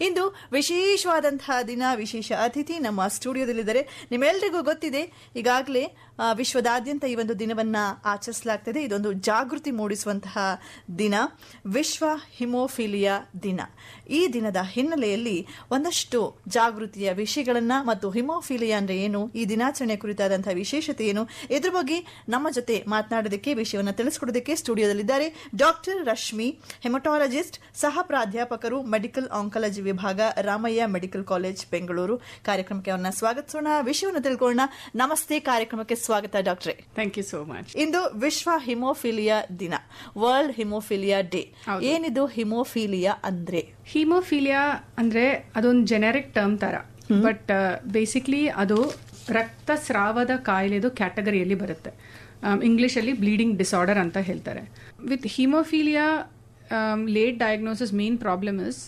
ಇಂದು ವಿಶೇಷವಾದಂತಹ ದಿನ, ವಿಶೇಷ ಅತಿಥಿ ನಮ್ಮ ಸ್ಟುಡಿಯೋದಲ್ಲಿದ್ದಾರೆ. ನಿಮ್ಮೆಲ್ಲರಿಗೂ ಗೊತ್ತಿದೆ, ಈಗಾಗಲೇ ವಿಶ್ವದಾದ್ಯಂತ ಈ ಒಂದು ದಿನವನ್ನ ಆಚರಿಸಲಾಗ್ತದೆ. ಇದೊಂದು ಜಾಗೃತಿ ಮೂಡಿಸುವಂತಹ ದಿನ, ವಿಶ್ವ ಹಿಮೋಫಿಲಿಯಾ ದಿನ. ಈ ದಿನದ ಹಿನ್ನೆಲೆಯಲ್ಲಿ ಒಂದಷ್ಟು ಜಾಗೃತಿಯ ವಿಷಯಗಳನ್ನ ಮತ್ತು ಹಿಮೋಫಿಲಿಯಾ ಅಂದ್ರೆ ಏನು, ಈ ದಿನಾಚರಣೆ ಕುರಿತಾದಂತಹ ವಿಶೇಷತೆ ಏನು, ಇದ್ರ ಬಗ್ಗೆ ನಮ್ಮ ಜೊತೆ ಮಾತನಾಡೋದಕ್ಕೆ, ವಿಷಯವನ್ನು ತಿಳಿಸ್ಕೊಡೋದಕ್ಕೆ ಸ್ಟುಡಿಯೋದಲ್ಲಿದ್ದಾರೆ. ಡಾಕ್ಟರ್ ರಶ್ಮಿ, ಹೆಮಟಾಲಜಿಸ್ಟ್, ಸಹ ಪ್ರಾಧ್ಯಾಪಕರು, ಮೆಡಿಕಲ್ ಆಂಕಾಲಜಿ ವಿಭಾಗ ರಾಮಯ್ಯ ಮೆಡಿಕಲ್ ಕಾಲೇಜ್ ಬೆಂಗಳೂರು. ಕಾರ್ಯಕ್ರಮಕ್ಕೆ ಅವರನ್ನ ಸ್ವಾಗತಿಸೋಣ ವಿಷಯವನ್ನು ತಿಳ್ಕೊಳ್ಳೋಣ. ನಮಸ್ತೆ. ಕಾರ್ಯಕ್ರಮಕ್ಕೆ ಸ್ವಾಗತ ಡಾಕ್ಟ್ರೆ. ಥ್ಯಾಂಕ್ ಯು ಸೋ ಮಚ್ ಇಂದು ವಿಶ್ವ ಹಿಮೋಫಿಲಿಯಾ ದಿನ. ವರ್ಲ್ಡ್ ಹಿಮೋಫಿಲಿಯಾ ಡೇ ಏನಿದು ಹಿಮೋಫಿಲಿಯಾ ಅಂದ್ರೆ? ಹಿಮೋಫಿಲಿಯಾ ಅಂದ್ರೆ ಅದೊಂದು ಜೆನೆರಿಕ್ ಟರ್ಮ್ ತರ. ಬಟ್ ಬೇಸಿಕ್ಲಿ ಅದು ರಕ್ತಸ್ರಾವದ ಕಾಯಿಲೆದು ಕ್ಯಾಟಗರಿಯಲ್ಲಿ ಬರುತ್ತೆ. ಇಂಗ್ಲೀಷಲ್ಲಿ ಬ್ಲೀಡಿಂಗ್ ಡಿಸಾರ್ಡರ್ ಅಂತ ಹೇಳ್ತಾರೆ. With haemophilia late diagnosis main problem is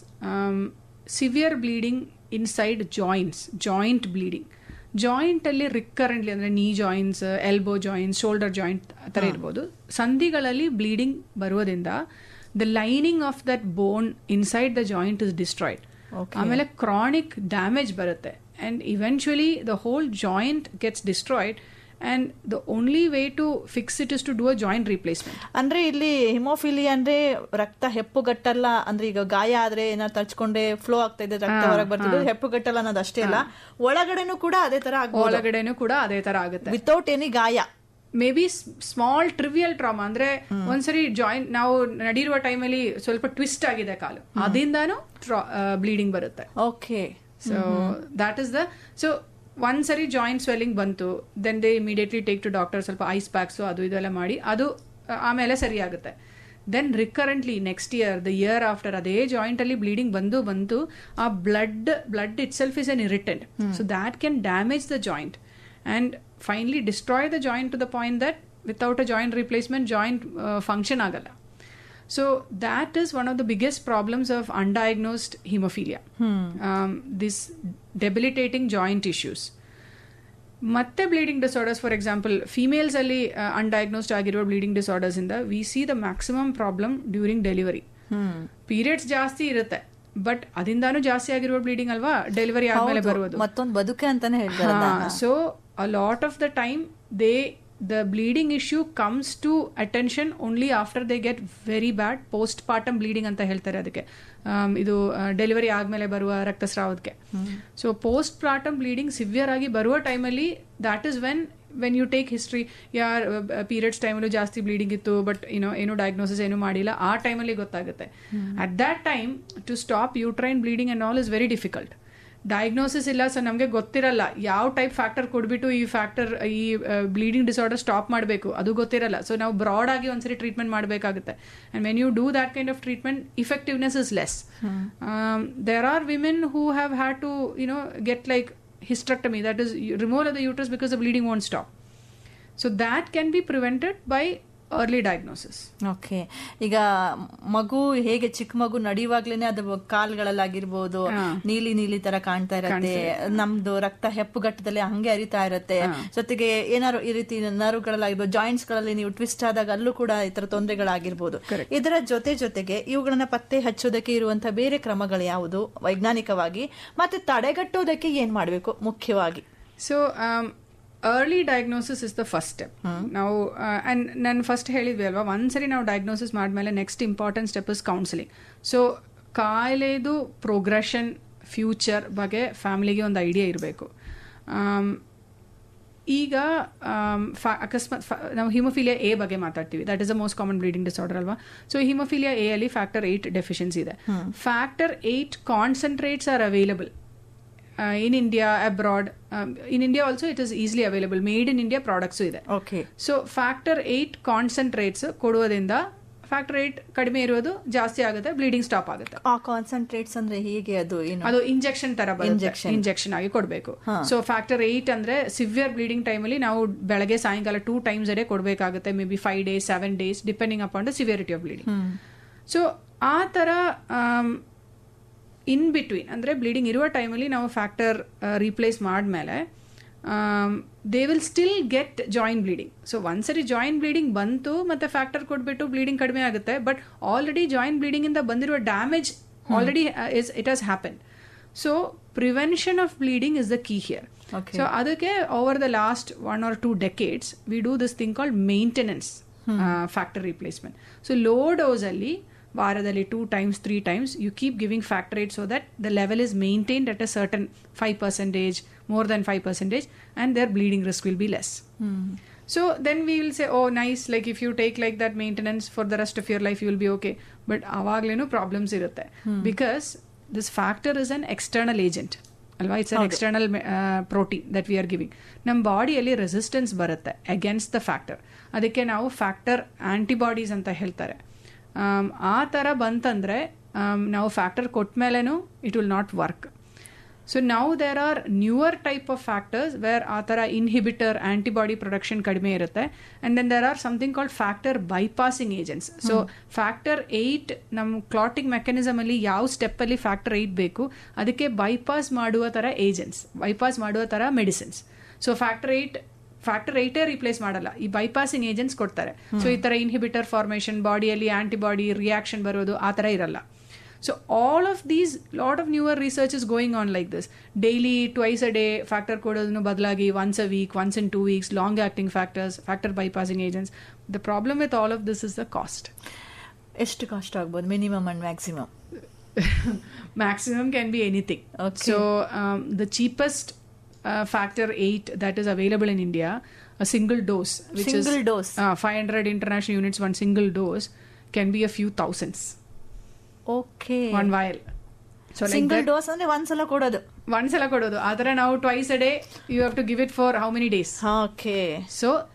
severe bleeding inside joints joint bleeding ಜಾಯಿಂಟಲ್ಲಿ recurrently ಅಂದರೆ knee joints elbow joints shoulder joint ಆ ಥರ ಇರ್ಬೋದು. ಸಂಧಿಗಳಲ್ಲಿ ಬ್ಲೀಡಿಂಗ್ ಬರುವುದರಿಂದ the lining of that bone inside the joint is destroyed ಆಮೇಲೆ chronic damage ಬರುತ್ತೆ. And eventually the whole joint gets destroyed and the only way to fix it is to do a joint replacement ಅಂದ್ರೆ ಇಲ್ಲಿ ಹಿಮೋಫಿಲಿ ಅಂದ್ರೆ ರಕ್ತ ಹೆಪ್ಪುಗಟ್ಟಲ್ಲ ಅಂದ್ರೆ ಈಗ ಗಾಯ ಆದ್ರೆ ಏನಾದ್ರು ತರ್ಚ್ಕೊಂಡೆ ಫ್ಲೋ ಆಗ್ತಾ ಇದೆ ರಕ್ತ ಹೊರಗೆ ಬರ್ತಿದ್ರೆ ಹೆಪ್ಪುಗಟ್ಟಲ್ಲ ಅನ್ನೋದು ಅಷ್ಟೇ ಅಲ್ಲ ಒಳಗಡೆನೂ ಕೂಡ ಅದೇ ತರ ಆಗ್ಬೋದು. ಒಳಗಡೆನೂ ಕೂಡ ಅದೇ ತರ ಆಗುತ್ತೆ. ವಿತೌಟ್ ಎನಿ ಗಾಯ. May be small trivial trauma ಅಂದ್ರೆ ಒಂದ್ಸರಿ ಜಾಯಿಂಟ್ ನಾವು ನಡಿರುವ ಟೈಮಲ್ಲಿ ಸ್ವಲ್ಪ ಟ್ವಿಸ್ಟ್ ಆಗಿದೆ ಕಾಲು. ಅದರಿಂದಾನು ಬ್ಲೀಡಿಂಗ್ ಬರುತ್ತೆ. Okay so that is the so ಒಂದ್ಸರಿ ಜಾಯಿಂಟ್ ಸ್ವೆಲ್ಲಿಂಗ್ ಬಂತು then they immediately take to doctor ಸ್ವಲ್ಪ ಐಸ್ ಪ್ಯಾಕ್ಸು ಅದು ಇದೆಲ್ಲ ಮಾಡಿ ಅದು ಆಮೇಲೆ ಸರಿ ಆಗುತ್ತೆ then recurrently next year the year after ಅದೇ ಜಾಯಿಂಟಲ್ಲಿ ಬ್ಲೀಡಿಂಗ್ ಬಂದು ಬಂತು ಆ blood blood itself is an irritant so that can damage the joint and finally destroy the joint to the point that without a joint replacement joint function ಆಗಲ್ಲ. So that is one of the biggest problems of undiagnosed hemophilia. Um, this debilitating joint issues. ಮತ್ತೆ bleeding disorders for example females ಅಲ್ಲಿ undiagnosed ಆಗಿರುವ bleeding disorders ಇಂದ we see the maximum problem during delivery periods ಜಾಸ್ತಿ ಇರುತ್ತೆ. But ಅದಿಂದಾನು ಜಾಸ್ತಿ ಆಗಿರುವ bleeding ಅಲ್ವಾ? Delivery ಆದ್ಮೇಲೆ ಬರುವುದು. ಮತ್ತೊಂದು ಬದುಕೆ ಅಂತಾನೆ ಹೇಳ್ತಾರೆ so a lot of the time they the bleeding issue comes to attention only after they get very bad postpartum bleeding ಅಂತ ಹೇಳ್ತಾರೆ ಅದಕ್ಕೆ. ಇದು ಡೆಲಿವರಿ ಆದ್ಮೇಲೆ ಬರುವ ರಕ್ತಸ್ರಾವಕ್ಕೆ. So post partum bleeding severe ಆಗಿ ಬರುವ ಟೈಮಲ್ಲಿ that is when when you take history ಯಾರ್ ಪೀರಿಯಡ್ಸ್ ಟೈಮಲ್ಲೂ ಜಾಸ್ತಿ ಬ್ಲೀಡಿಂಗ್ ಇತ್ತು ಬಟ್ ಏನೋ ಏನು ಡಯಾಗ್ನೋಸಿಸ್ ಏನು ಮಾಡಿಲ್ಲ ಆ ಟೈಮಲ್ಲಿ ಗೊತ್ತಾಗುತ್ತೆ. At that time to stop uterine bleeding and all is very difficult diagnosis ಇಲ್ಲ ಸೊ ನಮಗೆ ಗೊತ್ತಿರಲ್ಲ. ಯಾವ ಟೈಪ್ ಫ್ಯಾಕ್ಟರ್ ಕೊಡ್ಬಿಟ್ಟು ಈ ಫ್ಯಾಕ್ಟರ್ ಈ ಬ್ಲೀಡಿಂಗ್ ಡಿಸಾರ್ಡರ್ ಸ್ಟಾಪ್ ಮಾಡಬೇಕು? ಅದು ಗೊತ್ತಿರಲ್ಲ. ಸೊ ನಾವು ಬ್ರಾಡ್ ಆಗಿ ಒಂದ್ಸರಿ ಟ್ರೀಟ್ಮೆಂಟ್ ಮಾಡಬೇಕಾಗುತ್ತೆ. And when you do that kind of treatment effectiveness is less there are women who have had to you know get like hysterectomy that is removal of the uterus because the bleeding won't stop. So that can be prevented by early diagnosis okay ಈಗ ಮಗು ಹೇಗೆ ಚಿಕ್ಕ ಮಗು ನಡೆಯುವಾಗ್ಲೇನೆ ಅದು ಕಾಲ್ಗಳಲ್ಲಾಗಿರ್ಬೋದು ನೀಲಿ ನೀಲಿ ತರ ಕಾಣ್ತಾ ಇರತ್ತೆ. ನಮ್ದು ರಕ್ತ ಹೆಪ್ಪುಗಟ್ಟದಲ್ಲಿ ಹಂಗೆ ಅರಿತಾ ಇರತ್ತೆ. ಜೊತೆಗೆ ಏನಾದ್ರು ಈ ರೀತಿ ನರ್ವ್ಗಳಲ್ಲಾಗಿರ್ಬೋದು ಜಾಯಿಂಟ್ಸ್ಗಳಲ್ಲಿ ನೀವು ಟ್ವಿಸ್ಟ್ ಆದಾಗ ಅಲ್ಲೂ ಕೂಡ ಈ ತರ ತೊಂದರೆಗಳಾಗಿರ್ಬೋದು. ಇದರ ಜೊತೆ ಜೊತೆಗೆ ಇವುಗಳನ್ನ ಪತ್ತೆ ಹಚ್ಚೋದಕ್ಕೆ ಇರುವಂತಹ ಬೇರೆ ಕ್ರಮಗಳು ಯಾವುದು? ವೈಜ್ಞಾನಿಕವಾಗಿ. ಮತ್ತೆ ತಡೆಗಟ್ಟೋದಕ್ಕೆ ಏನ್ ಮಾಡಬೇಕು? ಮುಖ್ಯವಾಗಿ. So early diagnosis is the first step ನಾವು ಆ್ಯಂಡ್ ನಾನು ಫಸ್ಟ್ ಹೇಳಿದ್ವಿ ಅಲ್ವಾ ಒಂದ್ಸರಿ ನಾವು ಡಯಾಗ್ನೋಸಿಸ್ ಮಾಡಿದ್ಮೇಲೆ next important step is counselling so ಕಾಯಿಲೆದು progression future ಬಗ್ಗೆ ಫ್ಯಾಮಿಲಿಗೆ ಒಂದು ಐಡಿಯಾ ಇರಬೇಕು. ಈಗ ಫ್ಯಾ ಫಾ- ಅಕಸ್ಮಾತ್ ನಾವು ಹಿಮೋಫಿಲಿಯಾ ಎ ಬಗ್ಗೆ ಮಾತಾಡ್ತೀವಿ. That is a most common bleeding disorder ಅಲ್ವಾ? ಸೊ ಹಿಮೋಫಿಲಿಯಾ ಎ ಅಲ್ಲಿ ಫ್ಯಾಕ್ಟರ್ ಏಟ್ ಡೆಫಿಷಿಯನ್ಸಿ ಇದೆ. Factor eight concentrates are available in India abroad in India also it is easily available made in India products ಇದೆ okay so factor eight concentrates ಕೊಡುವುದರಿಂದ factor eight ಕಡಿಮೆ ಇರೋದು ಜಾಸ್ತಿ ಆಗುತ್ತೆ bleeding stop ಆಗುತ್ತೆ ಆ concentrates ಅಂದ್ರೆ ಹೇಗೆ ಅದು ಏನು? ಅದು ಇಂಜೆಕ್ಷನ್ ತರ ಇಂಜೆಕ್ಷನ್ ಇಂಜೆಕ್ಷನ್ ಆಗಿ ಕೊಡಬೇಕು. ಸೊ ಫ್ಯಾಕ್ಟರ್ ಏಟ್ ಅಂದ್ರೆ ಸಿವಿಯರ್ ಬ್ಲೀಡಿಂಗ್ ಟೈಮಲ್ಲಿ ನಾವು ಬೆಳಗ್ಗೆ ಸಾಯಂಕಾಲ ಟೂ ಟೈಮ್ಸ್ ಅದೇ ಕೊಡಬೇಕಾಗುತ್ತೆ. Maybe five days seven days depending upon the severity of bleeding so ಆ ಥರ ಇನ್ ಬಿಟ್ವೀನ್ ಅಂದರೆ ಬ್ಲೀಡಿಂಗ್ ಇರುವ ಟೈಮಲ್ಲಿ ನಾವು ಫ್ಯಾಕ್ಟರ್ ರೀಪ್ಲೇಸ್ ಮಾಡಿದ್ಮೇಲೆ they will still get joint bleeding so ಒಂದ್ಸರಿ ಜಾಯಿನ್ ಬ್ಲೀಡಿಂಗ್ ಬಂತು ಮತ್ತು ಫ್ಯಾಕ್ಟರ್ ಕೊಟ್ಬಿಟ್ಟು ಬ್ಲೀಡಿಂಗ್ ಕಡಿಮೆ ಆಗುತ್ತೆ ಬಟ್ ಆಲ್ರೆಡಿ ಜಾಯಿನ್ ಬ್ಲೀಡಿಂಗ್ ಇಂದ ಬಂದಿರುವ damage already is it has happen so prevention of bleeding is the key here. So ಅದಕ್ಕೆ over the last one or two decades we do this thing called maintenance factor replacement so low ಡೋಸಲ್ಲಿ ಅಲ್ಲಿ ವಾರದಲ್ಲಿ two times three times you keep giving factor eight so that the level is maintained at a certain five percentage more than five percentage and their bleeding risk will be less So then we will say, oh, nice, like if you take like that maintenance for the rest of your life, you will be okay. But ಅವಾಗ್ಲೇನು problems ಇರುತ್ತೆ because this factor is an external agent ಅಲ್ವಾ it's an external protein that we are giving ನಮ್ಮ ಬಾಡಿಯಲ್ಲಿ resistance ಬರುತ್ತೆ against the factor ಅದಕ್ಕೆ ನಾವು factor antibodies ಅಂತ ಹೇಳ್ತಾರೆ Um, ಆ ಥರ ಬಂತಂದರೆ ನಾವು factor ಕೊಟ್ಮೇಲೆನೂ it will not work so ನಾವು there are newer type of factors where ಆ ಥರ ಇನ್ಹಿಬಿಟರ್ ಆಂಟಿಬಾಡಿ ಪ್ರೊಡಕ್ಷನ್ ಕಡಿಮೆ ಇರುತ್ತೆ. And then there are something called factor bypassing agents so factor eight ನಮ್ಮ ಕ್ಲಾಟಿಂಗ್ ಮೆಕ್ಯಾನಿಸಮಲ್ಲಿ ಯಾವ ಸ್ಟೆಪ್ಪಲ್ಲಿ ಫ್ಯಾಕ್ಟರ್ ಏಯ್ಟ್ ಬೇಕು ಅದಕ್ಕೆ ಬೈಪಾಸ್ ಮಾಡುವ ಥರ ಏಜೆಂಟ್ಸ್ ಬೈಪಾಸ್ ಮಾಡುವ ಥರ medicines so factor eight factor ಏಟೇ replace ಮಾಡಲ್ಲ. ಈ ಬೈಪಾಸಿಂಗ್ ಏಜೆಂಟ್ಸ್ ಕೊಡ್ತಾರೆ. ಸೊ ಈ ತರ ಇನ್ಹಿಬಿಟರ್ ಫಾರ್ಮೇಷನ್ ಬಾಡಿಯಲ್ಲಿ ಆಂಟಿಬಾಡಿ ರಿಯಾಕ್ಷನ್ ಬರೋದು ಆ ಥರ ಇರಲ್ಲ. So all of these lot of newer research is going on like this daily twice a day factor ಕೊಡೋದನ್ನು ಬದಲಾಗಿ once a week once in two weeks long acting factors factor bypassing agents the problem with all of this is the cost ಎಷ್ಟು cost ಆಗ್ಬೋದು? Minimum and maximum maximum can be anything so the cheapest Uh, factor 8 that is available in India, a single dose, which single is dose. Uh, 500 international units, one single dose can be a few thousands. Okay. One vial. So single like that, dose only once ala kododu. Once ala kododu. Adara now twice a day you have to give it for how many days? Okay. So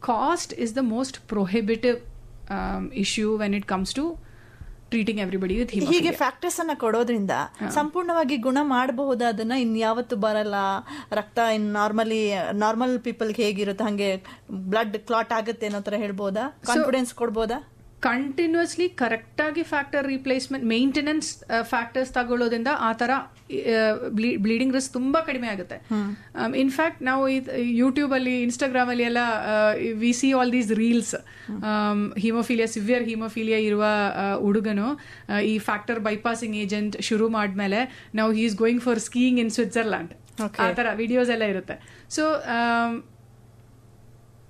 cost is the most prohibitive um, issue when it comes to treating everybody with ಹೀಗೆ factors ಅನ್ನ ಕೊಡೋದ್ರಿಂದ ಸಂಪೂರ್ಣವಾಗಿ ಗುಣ ಮಾಡಬಹುದು ಅದನ್ನ ಇನ್ಯಾವತ್ತು ಬರಲ್ಲ. ರಕ್ತ in normally normal people ಹೇಗಿರುತ್ತೆ? ಹಂಗೆ ಬ್ಲಡ್ ಕ್ಲಾಟ್ ಆಗುತ್ತೆ ಅನ್ನೋ ತರ ಹೇಳ್ಬೋದಾ? ಕಾನ್ಫಿಡೆನ್ಸ್ ಕೊಡ್ಬೋದಾ? ಕಂಟಿನ್ಯೂಸ್ಲಿ ಕರೆಕ್ಟಾಗಿ ಫ್ಯಾಕ್ಟರ್ ರೀಪ್ಲೇಸ್ಮೆಂಟ್ ಮೇಂಟೆನೆನ್ಸ್ ಫ್ಯಾಕ್ಟರ್ಸ್ ತಗೊಳ್ಳೋದ್ರಿಂದ ಆ ಥರ ಬ್ಲೀಡಿಂಗ್ ರಿಸ್ಕ್ ತುಂಬಾ ಕಡಿಮೆ ಆಗುತ್ತೆ. ಇನ್ಫ್ಯಾಕ್ಟ್ ನಾವು ಯೂಟ್ಯೂಬ್ ಅಲ್ಲಿ ಇನ್ಸ್ಟಾಗ್ರಾಮಲ್ಲಿ ಎಲ್ಲ we see all these reels haemophilia severe haemophilia ಇರುವ ಆ, ಹುಡುಗನು ಈ ಫ್ಯಾಕ್ಟರ್ ಬೈಪಾಸಿಂಗ್ ಏಜೆಂಟ್ ಶುರು ಮಾಡಿದ್ಮೇಲೆ ನಾವು he is going for skiing in Switzerland. ಆ ಥರ ವಿಡಿಯೋಸ್ ಎಲ್ಲ ಇರುತ್ತೆ. So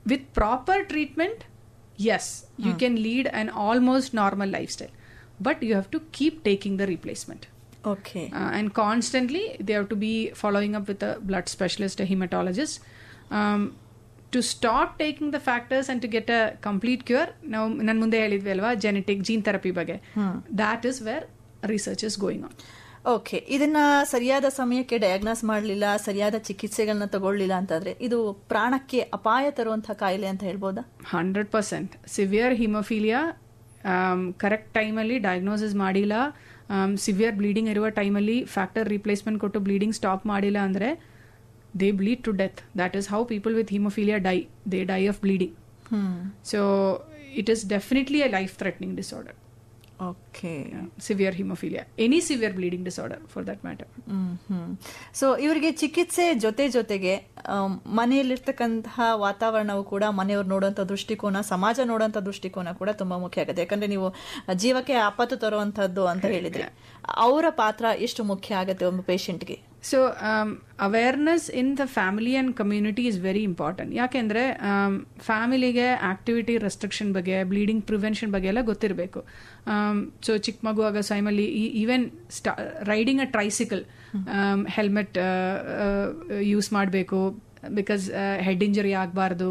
with proper treatment yes you can lead an almost normal lifestyle but you have to keep taking the replacement okay Uh, and constantly they have to be following up with a blood specialist a hematologist um, to stop taking the factors and to get a complete cure ನಾವು ನಾನು ಮುಂದೆ ಹೇಳಿದ್ವಿ ಅಲ್ವಾ genetic gene therapy ಬಗ್ಗೆ that is where research is going on okay ಇದನ್ನ ಸರಿಯಾದ ಸಮಯಕ್ಕೆ diagnose ಮಾಡಲಿಲ್ಲ ಸರಿಯಾದ ಚಿಕಿತ್ಸೆಗಳನ್ನ ತಗೊಳ್ಳಿಲ್ಲ ಅಂತಂದ್ರೆ ಇದು ಪ್ರಾಣಕ್ಕೆ ಅಪಾಯ ತರುವಂತಹ ಕಾಯಿಲೆ ಅಂತ ಹೇಳ್ಬೋದಾ? Hundred percent. Severe haemophilia correct ಟೈಮಲ್ಲಿ ಡಯಾಗ್ನೋಸಿಸ್ ಮಾಡಿಲ್ಲ. ಸಿವಿಯರ್ ಬ್ಲೀಡಿಂಗ್ ಇರುವ ಟೈಮಲ್ಲಿ ಫ್ಯಾಕ್ಟರ್ ರಿಪ್ಲೇಸ್ಮೆಂಟ್ ಕೊಟ್ಟು ಬ್ಲೀಡಿಂಗ್ ಸ್ಟಾಪ್ ಮಾಡಿಲ್ಲ ಅಂದರೆ they bleed to death that is how people with haemophilia die they die of bleeding so it is definitely a life threatening disorder okay severe haemophilia any severe bleeding disorder for that matter so ಇವರಿಗೆ ಚಿಕಿತ್ಸೆ ಜೊತೆ ಜೊತೆಗೆ am, ಮನೆಯಲ್ಲಿರ್ತಕ್ಕಂತಹ ವಾತಾವರಣವು ಕೂಡ ಮನೆಯವ್ರು ನೋಡುವಂಥ ದೃಷ್ಟಿಕೋನ ಸಮಾಜ ನೋಡುವಂಥ ದೃಷ್ಟಿಕೋನ ಕೂಡ ತುಂಬಾ ಮುಖ್ಯ ಆಗುತ್ತೆ. ಯಾಕಂದ್ರೆ ನೀವು ಜೀವಕ್ಕೆ ಆಪತ್ತು ತರುವಂತದ್ದು ಅಂತ ಹೇಳಿದ್ರಿ. ಅವರ ಪಾತ್ರ ಎಷ್ಟು ಮುಖ್ಯ ಆಗುತ್ತೆ ಒಂದು ಪೇಷಂಟ್ಗೆ so awareness in the family and community is very important ಯಾಕೆಂದರೆ ಫ್ಯಾಮಿಲಿಗೆ ಆಕ್ಟಿವಿಟಿ ರೆಸ್ಟ್ರಿಕ್ಷನ್ ಬಗ್ಗೆ ಬ್ಲೀಡಿಂಗ್ ಪ್ರಿವೆನ್ಷನ್ ಬಗ್ಗೆ ಎಲ್ಲ ಗೊತ್ತಿರಬೇಕು. ಸೊ ಚಿಕ್ಕ ಮಗುವಾಗ ಸೈಮಲ್ಲಿ ಟೈಮಲ್ಲಿ even ಸ್ಟಾ riding a tricycle helmet use ಮಾಡಬೇಕು. ಬಿಕಾಸ್ ಹೆಡ್ ಇಂಜರಿ ಆಗಬಾರ್ದು.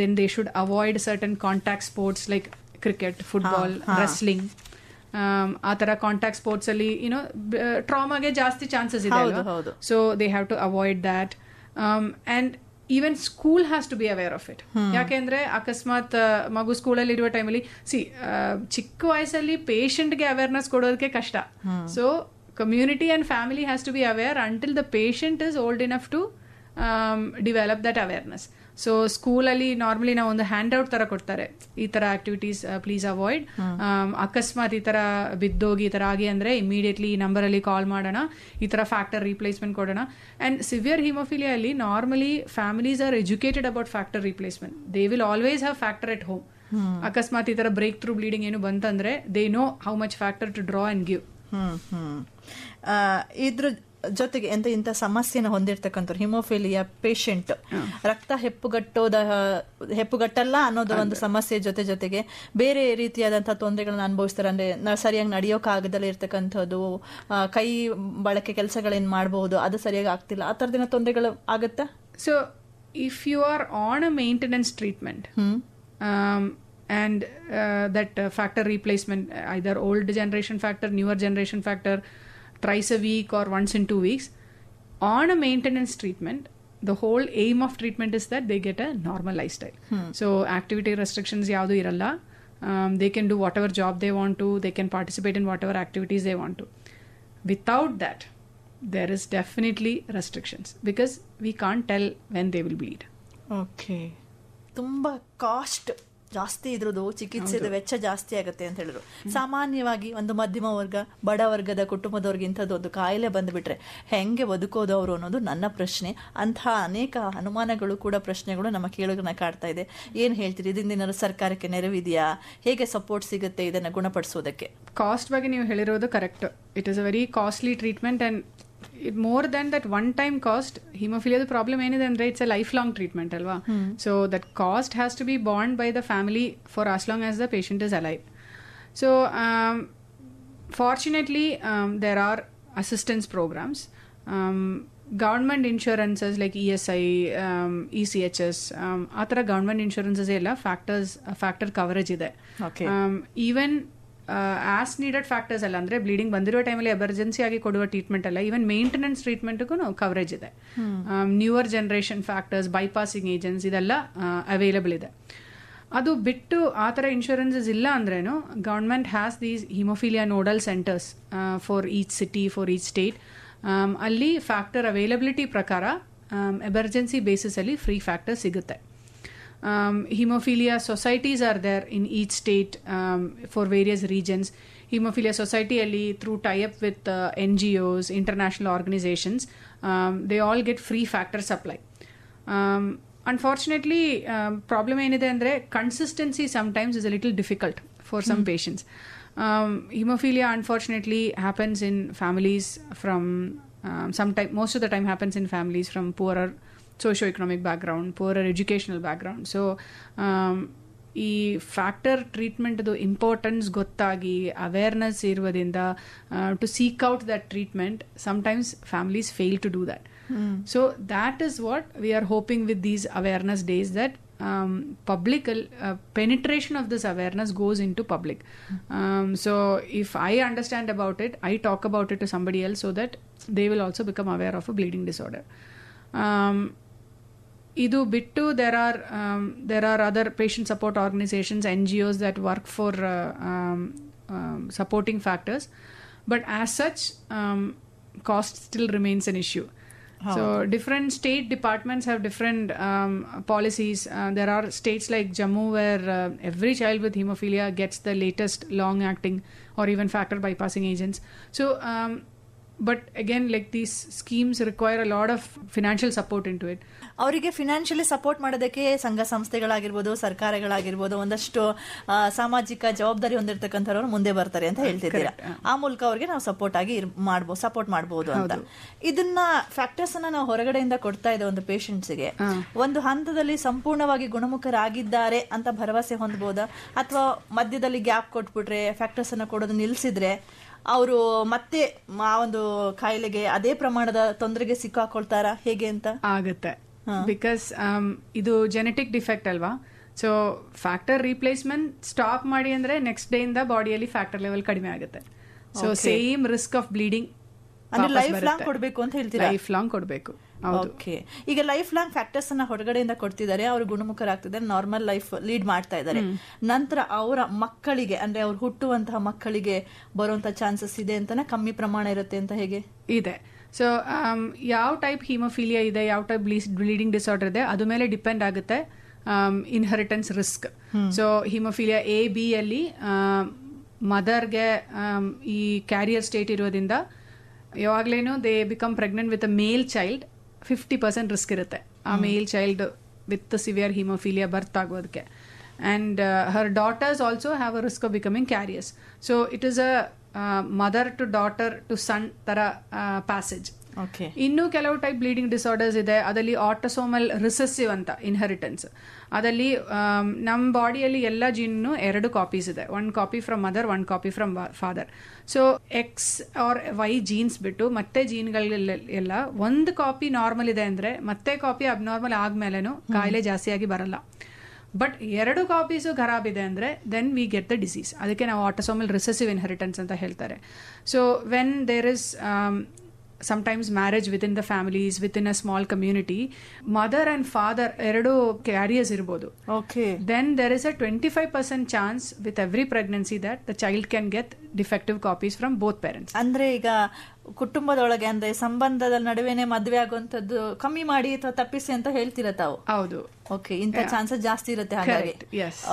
Then they should avoid certain contact sports like cricket football wrestling ಆ ತರ ಕಾಂಟ್ಯಾಕ್ಟ್ ಸ್ಪೋರ್ಟ್ಸ್ ಅಲ್ಲಿ ಯುನೋ ಟ್ರಾಮಾಗೆ ಜಾಸ್ತಿ ಚಾನ್ಸಸ್ ಇದೆ. So they have to avoid that and even school has to be aware of it ಯಾಕೆಂದ್ರೆ ಅಕಸ್ಮಾತ್ ಆ, ಮಗು ಸ್ಕೂಲಲ್ಲಿ ಇರುವ ಟೈಮಲ್ಲಿ ಸಿ ಚಿಕ್ಕ ವಯಸ್ಸಲ್ಲಿ ಪೇಷಂಟ್ಗೆ ಅವೇರ್ನೆಸ್ ಕೊಡೋದಕ್ಕೆ ಕಷ್ಟ. So community and family has to be aware until the patient is old enough to develop that awareness so ಸ್ಕೂಲಲ್ಲಿ ನಾರ್ಮಲಿ ನಾವು ಒಂದು ಹ್ಯಾಂಡ್ ಔಟ್ ತರ ಕೊಡ್ತಾರೆ. ಈ ತರ ಆಕ್ಟಿವಿಟೀಸ್ ಪ್ಲೀಸ್ ಅವಾಯ್ಡ್ ಅಕಸ್ಮಾತ್ ಈ ತರ ಬಿದ್ದೋಗಿ ಈ ತರ ಆಗಿ ಅಂದ್ರೆ ಇಮಿಡಿಯೇಟ್ಲಿ ಈ ನಂಬರಲ್ಲಿ ಕಾಲ್ ಮಾಡೋಣ ಈ ತರ ಫ್ಯಾಕ್ಟರ್ ರೀಪ್ಲೇಸ್ಮೆಂಟ್ ಕೊಡೋಣ. ಅಂಡ್ ಸಿವಿಯರ್ ಹಿಮೋಫಿಲಿಯಾ ಅಲ್ಲಿ normally families are educated about factor replacement they will always have factor at home ಅಕಸ್ಮಾತ್ ಈ ತರ ಬ್ರೇಕ್ ಥ್ರೂ ಬ್ಲೀಡಿಂಗ್ ಏನು ಬಂತಂದ್ರೆ they know how much factor to draw and give hmm hmm. ಆ, ಇದ್ರ ಜೊತೆಗೆ ಎಂತ ಇಂಥ ಸಮಸ್ಯೆನ ಹೊಂದಿರ್ತಕ್ಕಂಥವ್ರು ಹಿಮೋಫಿಲಿಯಾ ಪೇಷಂಟ್ ರಕ್ತ ಹೆಪ್ಪುಗಟ್ಟೋದ ಹೆಪ್ಪುಗಟ್ಟಲ್ಲ ಅನ್ನೋದು ಒಂದು ಸಮಸ್ಯೆ ಜೊತೆ ಜೊತೆಗೆ ಬೇರೆ ರೀತಿಯಾದಂತಹ ತೊಂದರೆಗಳನ್ನ ಅನುಭವಿಸ್ತಾರೆ. ಅಂದ್ರೆ ಸರಿಯಾಗಿ ಆಗದಲ್ಲಿ ಇರ್ತಕ್ಕಂಥದ್ದು ಕೈ ಬಳಕೆ ಕೆಲಸಗಳೇನ್ ಮಾಡಬಹುದು ಅದು ಸರಿಯಾಗಿ ಆಗ್ತಿಲ್ಲ. ಆ ಥರದಿನ ತೊಂದರೆಗಳು ಆಗುತ್ತಾ? So if you are on a maintenance treatment hmm. That and uh, that uh, factor replacement, either old generation factor, newer generation factor, thrice a week or once in two weeks, on a maintenance treatment, the whole aim of treatment is that they get a normal lifestyle. So, activity restrictions ಯಾವುದು ಇರಲ್ಲ um, they can do whatever job they want to, they can participate in whatever activities they want to. Without that, there is definitely restrictions because we can't tell when they will bleed. Okay ತುಂಬಾ cost ಜಾಸ್ತಿ ಇದ್ರದ್ದು ಚಿಕಿತ್ಸೆದ ವೆಚ್ಚ ಜಾಸ್ತಿ ಆಗುತ್ತೆ ಅಂತ ಹೇಳಿದ್ರು. ಸಾಮಾನ್ಯವಾಗಿ ಒಂದು ಮಧ್ಯಮ ವರ್ಗ ಬಡ ವರ್ಗದ ಕುಟುಂಬದವ್ರಿಗೆ ಇಂಥದ್ದು ಒಂದು ಕಾಯಿಲೆ ಬಂದುಬಿಟ್ರೆ ಹೆಂಗೆ ಬದುಕೋದು ಅವರು ಅನ್ನೋದು ನನ್ನ ಪ್ರಶ್ನೆ. ಅಂತಹ ಅನೇಕ ಅನುಮಾನಗಳು ಕೂಡ ಪ್ರಶ್ನೆಗಳು ನಮ್ಮ ಕೇಳುಗನ ಕಾಡ್ತಾ ಇದೆ. ಏನ್ ಹೇಳ್ತೀರಿ? ಇದರಿಂದ ಏನಾದ್ರು ಸರ್ಕಾರಕ್ಕೆ ನೆರವಿದೆಯಾ? ಹೇಗೆ ಸಪೋರ್ಟ್ ಸಿಗುತ್ತೆ ಇದನ್ನ ಗುಣಪಡಿಸೋದಕ್ಕೆ? ಕಾಸ್ಟ್ ಬಗ್ಗೆ ನೀವು ಹೇಳಿರೋದು correct it is a very costly treatment and it more than that one time cost ಹಿಮೋಫಿಲಿಯಾದ problem ಏನಿದೆ ಅಂದ್ರೆ it's a life long treatment ಅಲ್ವಾ so that cost has to be bond by the family for as long as the patient is alive so fortunately um, there are assistance programs. Um, government insurances like ESI, um, ECHS, um, ಆ ಥರ government insurances ಎಲ್ಲ factors factor coverage ಇದೆ Okay. Even as needed factors ಅಲ್ಲ ಅಂದ್ರೆ bleeding ಬಂದಿರೋ ಟೈಮಲ್ಲಿ emergency ಆಗಿ ಕೊಡುವ ಟ್ರೀಟ್ಮೆಂಟ್ ಅಲ್ಲ ಈವನ್ ಮೇಂಟೆನೆನ್ಸ್ ಟ್ರೀಟ್ಮೆಂಟ್ಗೂ ಕವರೇಜ್ ಇದೆ. Newer generation factors bypassing agents ಇದೆಲ್ಲ ಅವೈಲಬಲ್ ಇದೆ. ಅದು ಬಿಟ್ಟು ಆ ಥರ ಇನ್ಶೂರೆನ್ಸಸ್ ಇಲ್ಲ ಅಂದ್ರೇನು government has these haemophilia nodal centres for each city for each state ಅಲ್ಲಿ ಫ್ಯಾಕ್ಟರ್ ಅವೈಲಬಿಲಿಟಿ ಪ್ರಕಾರ ಎಮರ್ಜೆನ್ಸಿ ಬೇಸಿಸಲ್ಲಿ ಫ್ರೀ ಫ್ಯಾಕ್ಟರ್ ಸಿಗುತ್ತೆ. um, hemophilia societies are there in each state um, for various regions hemophilia society ali through tie up with uh, ngos international organizations um, they all get free factor supply um, unfortunately um, problem ಏನಿದೆ ಅಂದರೆ consistency sometimes is a little difficult for some patients um, hemophilia unfortunately happens in families from um, sometime most of the time happens in families from poorer socio-economic background, poorer educational background. So, um, ಈ factor ಟ್ರೀಟ್ಮೆಂಟ್ದು importance ಗೊತ್ತಾಗಿ awareness ಇರುವುದರಿಂದ to seek out that treatment sometimes families fail to do that so that is what we are hoping with these awareness days that um, public uh, penetration of this awareness goes into public. Um, so if I understand about it, I talk about it to somebody else so that they will also become aware of a bleeding disorder. Um, ಇದು ಬಿಟ್ಟು there are there are other patient support organisations N G Os that work for supporting factors but as such cost still remains an issue So different state departments have different um, policies. Uh, there are states like Jammu where uh, every child with hemophilia gets the latest long-acting or even factor bypassing agents. Again like these schemes require a lot of financial support into it. ಅವರಿಗೆ financially support ಮಾಡೋದಕ್ಕೆ ಸಂಘ ಸಂಸ್ಥೆಗಳಾಗಿರ್ಬೋದು ಸರ್ಕಾರಗಳಾಗಿರ್ಬೋದು ಒಂದಷ್ಟು ಸಾಮಾಜಿಕ ಜವಾಬ್ದಾರಿ ಹೊಂದಿರತಕ್ಕಂಥವ್ರು ಮುಂದೆ ಬರ್ತಾರೆ ಅಂತ ಹೇಳ್ತಿದ್ದೀರಾ. ಆ ಮೂಲಕ ಅವ್ರಿಗೆ ನಾವು ಸಪೋರ್ಟ್ ಆಗಿ ಮಾಡ್ಬೋದು ಸಪೋರ್ಟ್ ಮಾಡಬಹುದು ಅಂತ. ಇದನ್ನ ಫ್ಯಾಕ್ಟರ್ಸ್ ಅನ್ನ ನಾವು ಹೊರಗಡೆಯಿಂದ ಕೊಡ್ತಾ ಇದ್ದೇವೆ ಒಂದು ಪೇಷಂಟ್ಸ್ಗೆ ಒಂದು ಹಂತದಲ್ಲಿ ಸಂಪೂರ್ಣವಾಗಿ ಗುಣಮುಖರಾಗಿದ್ದಾರೆ ಅಂತ ಭರವಸೆ ಹೊಂದಬಹುದಾ ಅಥವಾ ಮಧ್ಯದಲ್ಲಿ ಗ್ಯಾಪ್ ಕೊಟ್ಬಿಟ್ರೆ ಫ್ಯಾಕ್ಟರ್ಸ್ ಅನ್ನ ಕೊಡೋದು ನಿಲ್ಸಿದ್ರೆ ಅವರು ಮತ್ತೆ ಆ ಒಂದು ಕಾಯಿಲೆಗೆ ಅದೇ ಪ್ರಮಾಣದ ತೊಂದರೆಗೆ ಸಿಕ್ಕಾಕೊಳ್ತಾರ? ಹೇಗೆ ಅಂತ? ಆಗುತ್ತೆ. ಬಿಕಾಸ್ ಇದು ಜೆನೆಟಿಕ್ ಡಿಫೆಕ್ಟ್ ಅಲ್ವಾ? ಸೊ ಫ್ಯಾಕ್ಟರ್ ರೀಪ್ಲೇಸ್ಮೆಂಟ್ ಸ್ಟಾಪ್ ಮಾಡಿ ಅಂದ್ರೆ ನೆಕ್ಸ್ಟ್ ಡೇ ಇಂದ ಬಾಡಿಯಲ್ಲಿ ಫ್ಯಾಕ್ಟರ್ ಲೆವೆಲ್ ಕಡಿಮೆ ಆಗುತ್ತೆ. So same risk of bleeding ಅಂದ್ರೆ ಲೈಫ್ ಲಾಂಗ್ ಕೊಡ್ಬೇಕು ಅಂತ ಹೇಳ್ತೀರಾ? ಲೈಫ್ ಲಾಂಗ್ ಕೊಡಬೇಕು. ಓಕೆ ಈಗ ಲೈಫ್ ಲಾಂಗ್ ಫ್ಯಾಕ್ಟರ್ಸ್ ಅನ್ನ ಹೊರಗಡೆಯಿಂದ ಕೊಡ್ತಿದ್ದಾರೆ ಅವರು ಗುಣಮುಖರಾಗ್ತಿದ್ದಾರೆ ನಾರ್ಮಲ್ ಲೈಫ್ ಲೀಡ್ ಮಾಡ್ತಾ ಇದ್ದಾರೆ. ನಂತರ ಅವರ ಮಕ್ಕಳಿಗೆ ಅಂದ್ರೆ ಅವ್ರು ಹುಟ್ಟುವಂತಹ ಮಕ್ಕಳಿಗೆ ಬರುವಂತಹ ಚಾನ್ಸಸ್ ಇದೆ ಅಂತಾನೆ ಕಮ್ಮಿ ಪ್ರಮಾಣ ಇರುತ್ತೆ ಅಂತ ಹೇಗೆ? ಇದೆ. ಸೊ ಯಾವ ಟೈಪ್ ಹಿಮೋಫಿಲಿಯಾ ಇದೆ ಯಾವ ಟೈಪ್ ಬ್ಲೀಡಿಂಗ್ ಡಿಸಾರ್ಡರ್ ಇದೆ ಅದ್ರ ಮೇಲೆ ಡಿಪೆಂಡ್ ಆಗುತ್ತೆ inheritance risk so haemophilia A B ಅಲ್ಲಿ ಮದರ್ಗೆ ಈ ಕ್ಯಾರಿಯರ್ ಸ್ಟೇಟ್ ಇರೋದ್ರಿಂದ ಯಾವಾಗ್ಲೇನು they become pregnant with a male child fifty percent risk ಇರುತ್ತೆ. ಆ male child with severe haemophilia birth ಆಗೋದಕ್ಕೆ and uh, her daughters also have a risk of becoming carriers. So it is a mother to daughter to son ತರ passage okay ಇನ್ನು ಕೆಲವು type bleeding disorders ಇದೆ. ಅದರಲ್ಲಿ autosomal recessive ಅಂತ inheritance ಅದರಲ್ಲಿ ನಮ್ಮ ಬಾಡಿಯಲ್ಲಿ ಎಲ್ಲ ಜೀನು ಎರಡು ಕಾಪೀಸ್ ಇದೆ. One copy from mother one copy from father so X or Y genes ಬಿಟ್ಟು ಮತ್ತೆ ಜೀನ್ಗಳೆಲ್ಲ ಒಂದು ಕಾಪಿ ನಾರ್ಮಲ್ ಇದೆ ಅಂದ್ರೆ ಮತ್ತೆ ಕಾಪಿ ಅಬ್ನಾರ್ಮಲ್ ಆದ್ಮೇಲೆನೂ ಕಾಯಿಲೆ ಜಾಸ್ತಿಯಾಗಿ ಬರಲ್ಲ. ಬಟ್ ಎರಡು ಕಾಪೀಸು ಖರಾಬ್ ಇದೆ ಅಂದರೆ then we get the disease ಅದಕ್ಕೆ ನಾವು ಆಟೋಸೋಮಲ್ ರಿಸೆಸಿವ್ ಇನ್ಹೆರಿಟೆನ್ಸ್ ಅಂತ ಹೇಳ್ತಾರೆ. So when there is sometimes marriage within the families within a small community mother and father father ಎರಡು ಕ್ಯಾರಿಯರ್ಸ್ ಇರ್ಬೋದು okay then there is a 25% chance with every pregnancy that the child can get defective copies from both parents. ಅಂದ್ರೆ ಈಗ ಕುಟುಂಬದೊಳಗೆ ಅಂದ್ರೆ ಸಂಬಂಧದ ನಡುವೆನೆ ಮದುವೆ ಆಗುವಂತದ್ದು ಕಮ್ಮಿ ಮಾಡಿ ಅಥವಾ ತಪ್ಪಿಸಿ ಅಂತ ಹೇಳ್ತಿರ ತಾವು? ಹೌದು. ಓಕೆ ಇಂಥ ಚಾನ್ಸಸ್ ಜಾಸ್ತಿ ಇರುತ್ತೆ ಹಾಗಾಗಿ.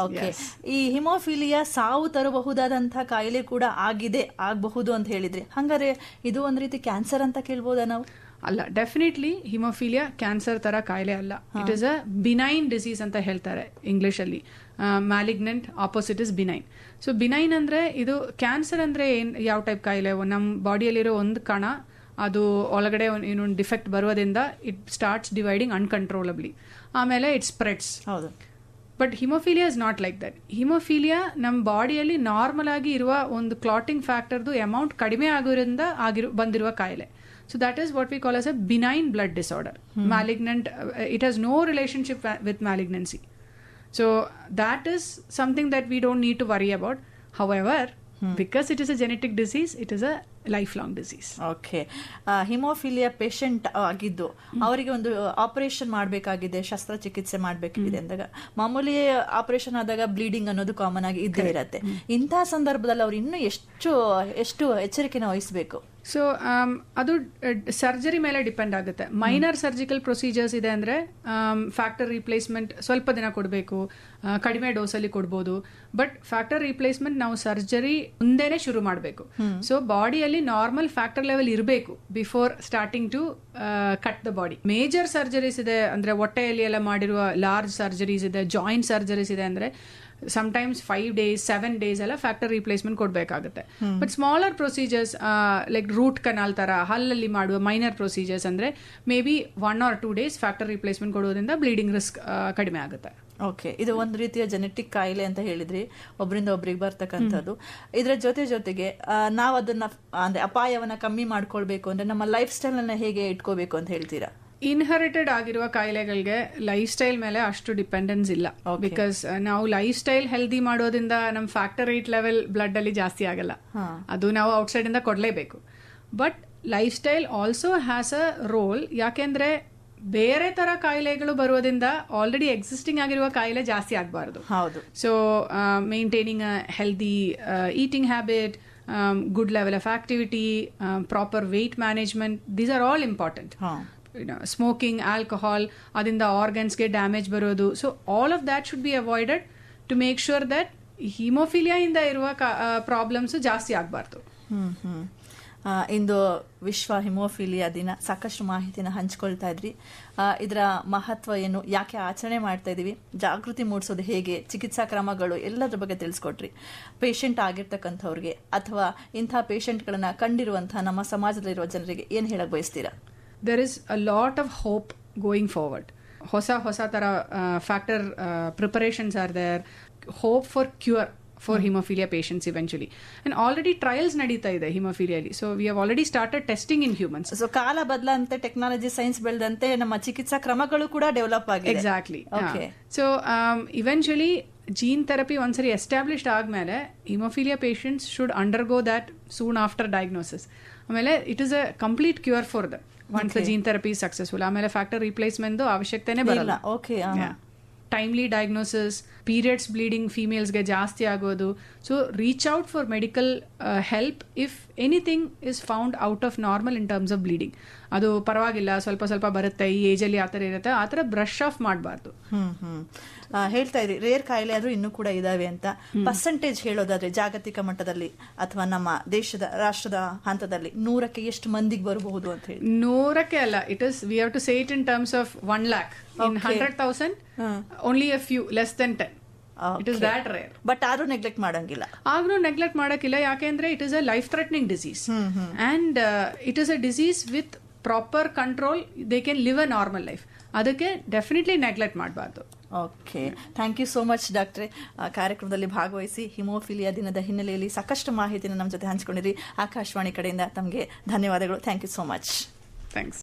ಓಕೆ ಈ ಹಿಮೋಫಿಲಿಯಾ ಸಾವು ತರಬಹುದಾದಂತಹ ಕಾಯಿಲೆ ಕೂಡ ಆಗಿದೆ ಆಗಬಹುದು ಅಂತ ಹೇಳಿದ್ರೆ. ಹಂಗಾರೆ ಇದು ಒಂದ್ ರೀತಿ ಕ್ಯಾನ್ಸರ್ ಅಂತ ಕೇಳ್ಬೋದಾ ನಾವು? ಅಲ್ಲ ಡೆಫಿನೆಟ್ಲಿ ಹಿಮೋಫಿಲಿಯಾ ಕ್ಯಾನ್ಸರ್ ತರ ಕಾಯಿಲೆ ಅಲ್ಲ. It is a benign disease ಅಂತ ಹೇಳ್ತಾರೆ ಇಂಗ್ಲಿಷ್ ಅಲ್ಲಿ malignant opposite is benign so benign ಅಂದ್ರೆ ಇದು ಕ್ಯಾನ್ಸರ್ ಅಂದ್ರೆ ಏನ್ ಯಾವ ಟೈಪ್ ಕಾಯಿಲೆ? ನಮ್ಮ ಬಾಡಿಯಲ್ಲಿರೋ ಒಂದು ಕಣ ಅದು ಒಳಗಡೆ ಏನೊಂದು ಡಿಫೆಕ್ಟ್ ಬರೋದ್ರಿಂದ ಇಟ್ ಸ್ಟಾರ್ಟ್ಸ್ ಡಿವೈಡಿಂಗ್ ಅನ್ಕಂಟ್ರೋಲಬ್ಲಿ ಆಮೇಲೆ ಇಟ್ ಸ್ಪ್ರೆಡ್ಸ್ ಹೌದು. But haemophilia is not like that haemophilia ನಮ್ಮ ಬಾಡಿಯಲ್ಲಿ ನಾರ್ಮಲ್ ಆಗಿ ಇರುವ ಒಂದು ಕ್ಲಾಟಿಂಗ್ ಫ್ಯಾಕ್ಟರ್ದು ಅಮೌಂಟ್ ಕಡಿಮೆ ಆಗೋದ್ರಿಂದ ಆಗಿರೋ ಬಂದಿರುವ ಕಾಯಿಲೆ. So that is what we call as a benign blood disorder malignant it has no relationship with malignancy so that is something that we don't need to worry about however because it is a genetic disease it is a lifelong disease okay hemophilia patient ಆಗಿದ್ದು ಅವರಿಗೆ ಒಂದು operation ಮಾಡಬೇಕಾಗಿದೆ ಶಸ್ತ್ರಚಿಕಿತ್ಸೆ ಮಾಡಬೇಕಾಗಿದೆ ಅಂದಾಗ ಮಾಮೂಲಿ operation ಆದಾಗ bleeding ಅನ್ನೋದು ಕಾಮನ್ ಆಗಿ ಇದ್ದೇ ಇರತ್ತೆ. ಇಂತಹ ಸಂದರ್ಭದಲ್ಲಿ ಅವ್ರು ಇನ್ನೂ ಎಷ್ಟು ಎಷ್ಟು ಎಚ್ಚರಿಕೆನ ವಹಿಸಬೇಕು? ಸೊ ಅದು ಸರ್ಜರಿ ಮೇಲೆ ಡಿಪೆಂಡ್ ಆಗುತ್ತೆ. ಮೈನರ್ ಸರ್ಜಿಕಲ್ ಪ್ರೊಸೀಜರ್ಸ್ ಇದೆ ಅಂದ್ರೆ ಫ್ಯಾಕ್ಟರ್ ರಿಪ್ಲೇಸ್ಮೆಂಟ್ ಸ್ವಲ್ಪ ದಿನ ಕೊಡಬೇಕು ಕಡಿಮೆ ಡೋಸಲ್ಲಿ ಕೊಡ್ಬೋದು. ಬಟ್ ಫ್ಯಾಕ್ಟರ್ ರಿಪ್ಲೇಸ್ಮೆಂಟ್ ನಾವು ಸರ್ಜರಿ ಮುಂದೆನೆ ಶುರು ಮಾಡಬೇಕು. ಸೊ ಬಾಡಿಯಲ್ಲಿ ನಾರ್ಮಲ್ ಫ್ಯಾಕ್ಟರ್ ಲೆವೆಲ್ ಇರಬೇಕು before starting to cut the body major surgeries ಇದೆ ಅಂದ್ರೆ ಹೊಟ್ಟೆಯಲ್ಲಿ ಎಲ್ಲ ಮಾಡಿರುವ ಲಾರ್ಜ್ ಸರ್ಜರೀಸ್ ಇದೆ ಜಾಯಿಂಟ್ ಸರ್ಜರೀಸ್ ಇದೆ ಅಂದ್ರೆ sometimes five days seven days ಎಲ್ಲ ಫ್ಯಾಕ್ಟರ್ ರಿಪ್ಲೇಸ್ಮೆಂಟ್ ಕೊಡಬೇಕಾಗುತ್ತೆ. But smaller procedures like root canal ತರ ಹಲ್ಲಲ್ಲಿ ಮಾಡುವ ಮೈನರ್ ಪ್ರೊಸೀಜರ್ಸ್ ಅಂದ್ರೆ maybe one or two days factor replacement ಕೊಡೋದ್ರಿಂದ ಬ್ಲೀಡಿಂಗ್ ರಿಸ್ಕ್ ಕಡಿಮೆ ಆಗುತ್ತೆ. ಓಕೆ ಇದು ಒಂದು ರೀತಿಯ ಜೆನೆಟಿಕ್ ಕಾಯಿಲೆ ಅಂತ ಹೇಳಿದ್ರಿ ಒಬ್ಬರಿಂದ ಒಬ್ರಿಗೆ ಬರ್ತಕ್ಕಂಥದ್ದು. ಇದರ ಜೊತೆ ಜೊತೆಗೆ ನಾವು ಅದನ್ನ ಅಂದ್ರೆ ಅಪಾಯವನ್ನ ಕಮ್ಮಿ ಮಾಡ್ಕೊಳ್ಬೇಕು ಅಂದ್ರೆ ನಮ್ಮ ಲೈಫ್ ಸ್ಟೈಲ್ ಅನ್ನ ಹೇಗೆ ಇಟ್ಕೋಬೇಕು ಅಂತ ಹೇಳ್ತೀರಾ? ಇನ್ಹೆರಿಟೆಡ್ ಆಗಿರುವ ಕಾಯಿಲೆಗಳಿಗೆ ಲೈಫ್ ಸ್ಟೈಲ್ ಮೇಲೆ ಅಷ್ಟು ಡಿಪೆಂಡೆನ್ಸ್ ಇಲ್ಲ. ಬಿಕಾಸ್ ನಾವು ಲೈಫ್ ಸ್ಟೈಲ್ ಹೆಲ್ದಿ ಮಾಡೋದ್ರಿಂದ ನಮ್ಮ ಫ್ಯಾಕ್ಟರ್ ಏಟ್ ಲೆವೆಲ್ ಬ್ಲಡ್ ಅಲ್ಲಿ ಜಾಸ್ತಿ ಆಗಲ್ಲ. ಅದು ನಾವು ಔಟ್ಸೈಡ್ ಇಂದ ಕೊಡಲೇಬೇಕು. But lifestyle also has a role ಯಾಕೆಂದ್ರೆ ಬೇರೆ ತರ ಕಾಯಿಲೆಗಳು ಬರುವುದರಿಂದ ಆಲ್ರೆಡಿ ಎಕ್ಸಿಸ್ಟಿಂಗ್ ಆಗಿರುವ ಕಾಯಿಲೆ ಜಾಸ್ತಿ ಆಗಬಾರ್ದು. ಹೌದು. So maintaining a healthy eating habit good level of activity proper weight management these are all management, these alcohol ಅದರಿಂದ ಆರ್ಗನ್ಸ್ಗೆ ಡ್ಯಾಮೇಜ್ ಬರೋದು. So all of that should be avoided to make sure that ಹಿಮೋಫಿಲಿಯಾಯಿಂದ ಇರುವ problems ಜಾಸ್ತಿ ಆಗಬಾರ್ದು. ಇಂದು ವಿಶ್ವ haemophilia ದಿನ ಸಾಕಷ್ಟು ಮಾಹಿತಿನ ಹಂಚ್ಕೊಳ್ತಾ ಇದ್ರಿ. ಇದರ ಮಹತ್ವ ಏನು, ಯಾಕೆ ಆಚರಣೆ ಮಾಡ್ತಾ ಇದೀವಿ, ಜಾಗೃತಿ ಮೂಡಿಸೋದು ಹೇಗೆ, ಚಿಕಿತ್ಸಾ ಕ್ರಮಗಳು ಎಲ್ಲದ್ರ ಬಗ್ಗೆ ತಿಳಿಸ್ಕೊಟ್ರಿ. ಪೇಷಂಟ್ ಆಗಿರ್ತಕ್ಕಂಥವ್ರಿಗೆ ಅಥವಾ ಇಂಥ ಪೇಷಂಟ್ಗಳನ್ನ ಕಂಡಿರುವಂತಹ ನಮ್ಮ ಸಮಾಜದಲ್ಲಿರುವ ಜನರಿಗೆ ಏನು ಹೇಳಕ್ ಬಯಸ್ತೀರಾ? There is a lot of hope going forward ಹೊಸ ಹೊಸ ಥರ factor preparations are there hope for cure for hemophilia patients eventually and already trials ನಡೀತಾ ಇದೆ ಹಿಮೋಫಿಲಿಯಲ್ಲಿ so we have already started testing in humans so ಕಾಲ ಬದಲಂತೆ technology science ಬೆಳೆದಂತೆ ನಮ್ಮ ಚಿಕಿತ್ಸಾ ಕ್ರಮಗಳು ಕೂಡ ಡೆವಲಪ್ ಆಗಿದೆ exactly Okay. So eventually gene therapy ಒಂದ್ಸರಿ ಎಸ್ಟಾಬ್ಲಿಷ್ಡ್ ಆದ್ಮೇಲೆ haemophilia patients should undergo that soon after diagnosis ಆಮೇಲೆ it is a complete cure for the gene therapy successful ಆಮೇಲೆ ಫ್ಯಾಕ್ಟರ್ ರಿಪ್ಲೇಸ್ಮೆಂಟ್ ಅವಶ್ಯಕತೆನೇ ಬರಲ್ಲ. Okay timely diagnosis periods bleeding ಫೀಮೇಲ್ಸ್ಗೆ ಜಾಸ್ತಿ ಆಗೋದು. So reach out for medical help if anything is found out of normal in terms of bleeding ಅದು ಪರವಾಗಿಲ್ಲ ಸ್ವಲ್ಪ ಸ್ವಲ್ಪ ಬರುತ್ತೆ ಈ ಏಜಲ್ಲಿ ಆ ಥರ ಇರುತ್ತೆ ಆ ಥರ ಬ್ರಷ್ ಆಫ್ ಮಾಡಬಾರ್ದು. ಹೇಳ್ತಾ ಇದ್ರಿ ರೇರ್ ಕಾಯಿಲೆ ಆದ್ರೂ ಇನ್ನೂ ಕೂಡ ಇದಾವೆ ಅಂತ. ಪರ್ಸೆಂಟೇಜ್ ಹೇಳೋದಾದ್ರೆ ಜಾಗತಿಕ ಮಟ್ಟದಲ್ಲಿ ಅಥವಾ ನಮ್ಮ ದೇಶದ ರಾಷ್ಟ್ರದ ಹಂತದಲ್ಲಿ ನೂರಕ್ಕೆ ಎಷ್ಟು ಮಂದಿಗೆ ಬರಬಹುದು ಅಂತ ಹೇಳಿ. ನೂರಕ್ಕೆ ಅಲ್ಲ it is we have to say it in terms of one lakh in hundred thousand only a few less than ten it is that rare but ಆದ್ರೂ ನೆಗ್ಲೆಕ್ಟ್ ಮಾಡಂಗಿಲ್ಲ. ಆದ್ರೂ ನೆಗ್ಲೆಕ್ಟ್ ಮಾಡಕ್ಕಿಲ್ಲ ಯಾಕೆಂದ್ರೆ it is a life threatening disease and it is a disease with proper control they can live a normal life ಅದಕ್ಕೆ definitely neglect ಮಾಡಬಾರ್ದು. Okay thank you so much ಡಾಕ್ಟ್ರೆ ಕಾರ್ಯಕ್ರಮದಲ್ಲಿ ಭಾಗವಹಿಸಿ ಹಿಮೋಫಿಲಿಯಾ ದಿನದ ಹಿನ್ನೆಲೆಯಲ್ಲಿ ಸಾಕಷ್ಟು ಮಾಹಿತಿನ ನಮ್ಮ ಜೊತೆ ಹಂಚಿಕೊಂಡಿರಿ. ಆಕಾಶವಾಣಿ ಕಡೆಯಿಂದ ತಮಗೆ ಧನ್ಯವಾದಗಳು. Thank you so much thanks